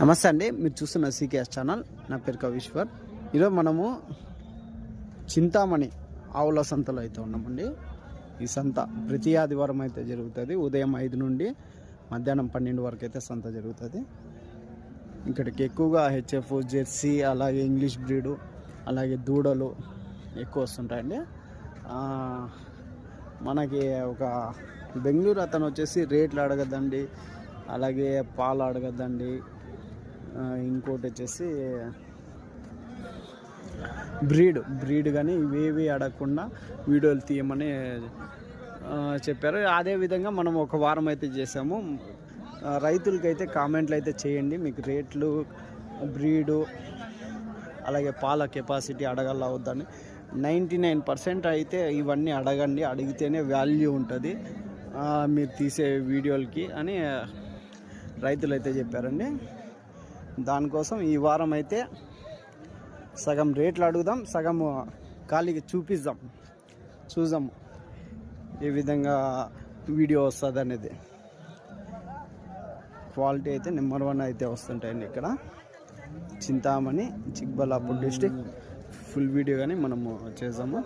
నమస్తే అండి మీరు చూస్తున్న సీకేఎస్ ఛానల్. నా పేరు కవీశ్వర్ ఈరోజు మనము చింతామణి ఆవుల సంతలో అయితే ఉన్నామండి. ఈ సంత ప్రతి ఆదివారం అయితే జరుగుతుంది. ఉదయం ఐదు నుండి మధ్యాహ్నం పన్నెండు వరకు అయితే సంత జరుగుతుంది. ఇక్కడికి ఎక్కువగా హెచ్ఎఫ్ జెర్సీ అలాగే ఇంగ్లీష్ బ్రీడు అలాగే దూడలు ఎక్కువ వస్తుంటాయండి. మనకి ఒక బెంగళూరు అతను వచ్చేసి రేట్లు అడగద్దండి అలాగే పాలు అడగద్దండి ఇంకోటి వచ్చేసి బ్రీడ్ బ్రీడ్ కానీ ఇవేవి అడగకుండా వీడియోలు తీయమని చెప్పారు. అదే విధంగా మనం ఒక వారం అయితే చేసాము. రైతులకైతే కామెంట్లు అయితే చేయండి. మీకు రేట్లు బ్రీడు అలాగే పాల కెపాసిటీ అడగల అవుద్దని నైంటీ నైన్ పర్సెంట్ అయితే ఇవన్నీ అడగండి. అడిగితేనే వాల్యూ ఉంటుంది. మీరు తీసే వీడియోలకి అని రైతులు అయితే చెప్పారండి. దానికోసం ఈ వారం అయితే సగం రేట్లు అడుగుదాం సగం ఖాళీగా చూపిద్దాం. చూద్దాం ఏ విధంగా వీడియో వస్తుంది అనేది క్వాలిటీ అయితే నెంబర్ వన్ అయితే వస్తుంటాయండి ఇక్కడ. Chintamani Chikballapur district full video కానీ మనము చేద్దాము.